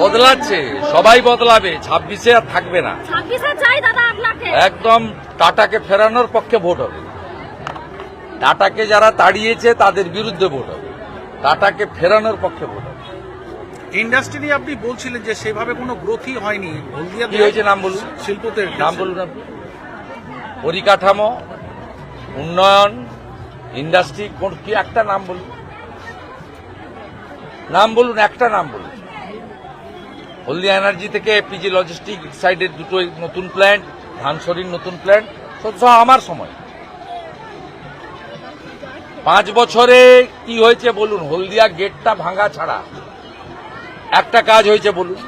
বদলাচ্ছে সবাই বদলাবে ছাব্বিশে আর থাকবে না। ছাব্বিশে চাই দাদা আপনাকে একদম টাটাকে ফেরানোর পক্ষে ভোট হবে। টাটাকে যারা তাড়িয়েছে তাদের বিরুদ্ধে ভোট হবে। টাটাকে ফেরানোর পক্ষে ভোট হবে। ইন্ডাস্ট্রি নিয়ে আপনি বলছিলেন যে সেভাবে কোনো গ্রোথই হয়নি। হলদিয়া কি হয়েছে নাম বলুন। শিল্পতে নাম বলুন আপনি। পরিকাঠামো উন্নয়ন ইন্ডাস্ট্রি কোন কি একটা নাম বলুন। নাম বলুন একটা নাম বলুন। হলদিয়া এনার্জি থেকে এপিজি লজিস্টিক সাইডের দুটো নতুন প্ল্যান্ট ধানসরির নতুন প্ল্যান্ট সব আমার সময়। পাঁচ বছরে কি হয়েছে বলুন? হলদিয়া গেটটা ভাঙা ছাড়া। একটা কাজ হয়েছে বলুন।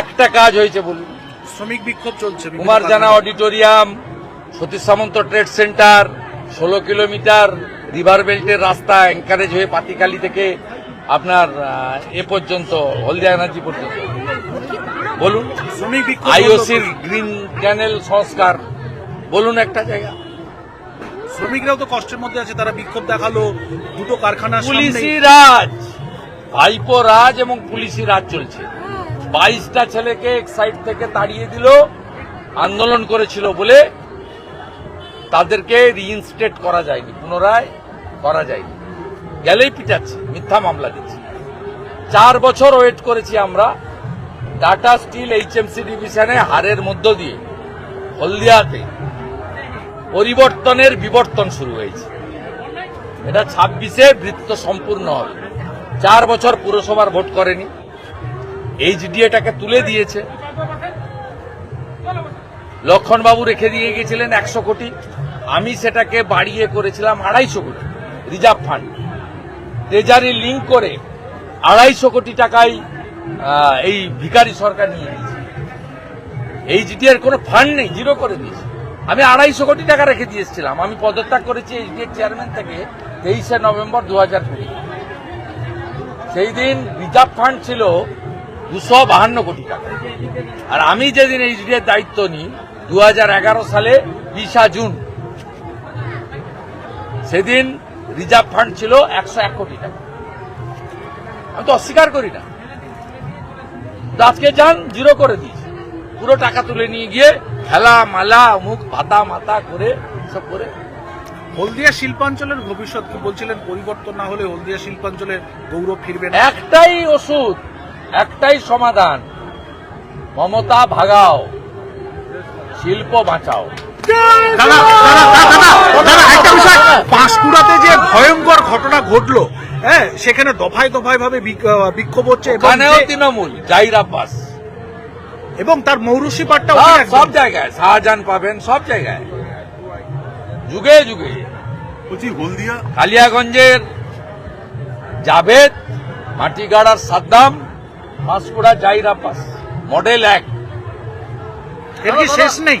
একটা কাজ হয়েছে বলুন। শ্রমিক বিক্ষোভ চলছে Kumar Jana auditorium Satish Samanta trade centre ষোলো কিলোমিটার রিভার বেল্টের রাস্তা এনকারেজ হয়ে পাতিকালি থেকে আপনার এ পর্যন্ত হলদিয়া এনার্জি পর্যন্ত। বলুন আইওসির গ্রিন চ্যানেল সংস্কার বলুন একটা জায়গা। শ্রমিকরাও তো কষ্টের মধ্যে আছে তারা বিক্ষোভ দেখাল দুটো কারখানা পুলিশি রাজ ভাইপো রাজ এবং পুলিশি রাজ চলছে। বাইশটা ছেলেকে এক সাইড থেকে তাড়িয়ে দিল আন্দোলন করেছিল বলে তাদেরকে রিইনস্টেট করা যায়নি পুনরায় করা যায়নি। গেলেই পিটাচ্ছে, মিথ্যা মামলা দিচ্ছে। চার বছর ওয়েট করেছি আমরা টাটা স্টিল এইচএমসি ডিভিশনে হারের মধ্য দিয়ে, হলদিয়াতে। পরিবর্তনের বিবর্তন শুরু হয়েছে। এটা ছাব্বিশে বৃত্ত সম্পূর্ণ হবে। চার বছর পুরসভার ভোট করেনি। এইচডিএটাকে তুলে দিয়েছে। লক্ষণবাবু রেখে দিয়ে গেছিলেন একশো কোটি। আমি সেটাকে বাড়িয়ে করেছিলাম আড়াইশো কোটি। রিজার্ভ ফান্ড ট্রেজারি লিঙ্ক করে আড়াইশো কোটি টাকায় এই ভিখারি সরকার নিয়ে নিয়েছে। এইচডি এর কোনো ফান্ড নেই জিরো করে দিয়েছে। আমি আড়াইশো কোটি টাকা রেখে দিয়েছিলাম আমি পদত্যাগ করেছি এইচডি এর চেয়ারম্যান থেকে তেইশে নভেম্বর দু হাজার কুড়ি। সেই দিন রিজার্ভ ফান্ড ছিল দুশো বাহান্ন কোটি টাকা। আর আমি যেদিন এইচডি এর দায়িত্ব নিই দু হাজার এগারো সালে বিশা জুন। সেদিন রিজার্ভ ফান্ড ছিল একশো এক কোটি টাকা। আমি তো অস্বীকার করি না। আজকে যান জিরো করে দিয়েছে। পুরো টাকা তুলে নিয়ে গিয়ে খেলা মালা মুখ ভাতা মাতা করে সব করে। হলদিয়া শিল্পাঞ্চলের ভবিষ্যৎ কি বলছিলেন? পরিবর্তন না হলে হলদিয়া শিল্পাঞ্চলের গৌরব ফিরবে না। একটাই ওষুধ একটাই সমাধান। মমতা ভাগাও শিল্প বাঁচাও। দাদা দাদা দাদা দাদা একটা বিষয়। পাঁশকুড়াতে যে ভয়ঙ্কর ঘটনা ঘটলো হ্যাঁ সেখানে দফায় দফায় ভাবে বিক্ষোভ হচ্ছে তৃণমূল জাহির আব্বাস এবং তার মৌরুষি পাটটা সব সব জায়গায় শাহজাহান পাবেন সব জায়গায়। যুগে যুগে। বলছি হলদিয়া? কালিয়াগঞ্জের জাভেদ মাটিগাড়ার সাদ্দাম পাঁশকুড়া জাহির আব্বাস মডেল এক। এর কি শেষ নেই?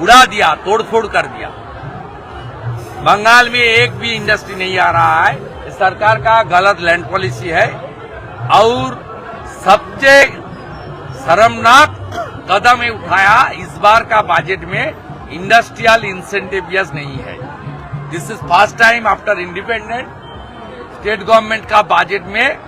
उड़ा दिया, तोड़फोड़ कर दिया। बंगाल में एक भी इंडस्ट्री नहीं आ रहा है। सरकार का गलत लैंड पॉलिसी है। और सबसे शर्मनाक कदम उठाया इस बार का बजट में इंडस्ट्रियल इंसेंटिवियस नहीं है। This is first time after independent state government का बजट में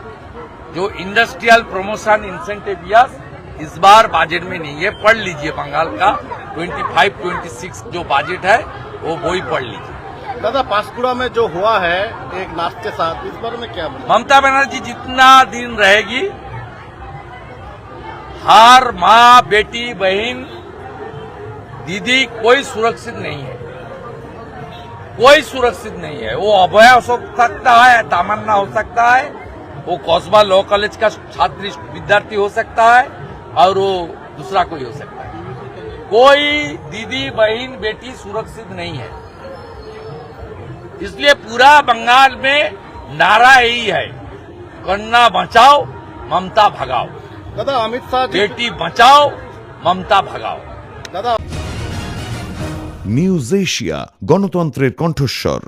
जो इंडस्ट्रियल प्रमोशन इंसेंटिवियस इस बार बजट में नहीं है। पढ़ लीजिए बंगाल का। 25 26 जो बजट है वो वही पढ़ लीजिए। दादा पासकुड़ा में जो हुआ है एक नाच के साथ इस बारे में क्या ममता बनर्जी जितना दिन रहेगी हर माँ बेटी बहन दीदी कोई सुरक्षित नहीं है। कोई सुरक्षित नहीं है। वो अभय हो सकता है तमन्ना हो सकता है वो कौसबा लॉ कॉलेज का छात्र विद्यार्थी हो सकता है और वो दूसरा कोई हो सकता है। कोई दीदी बहन बेटी सुरक्षित नहीं है इसलिए पूरा बंगाल में नारा यही है कन्ना बचाओ ममता भगाओ दादा अमित शाह जी बेटी बचाओ ममता भगाओ दादा নিউজ এশিয়া গণতন্ত্রের কণ্ঠস্বর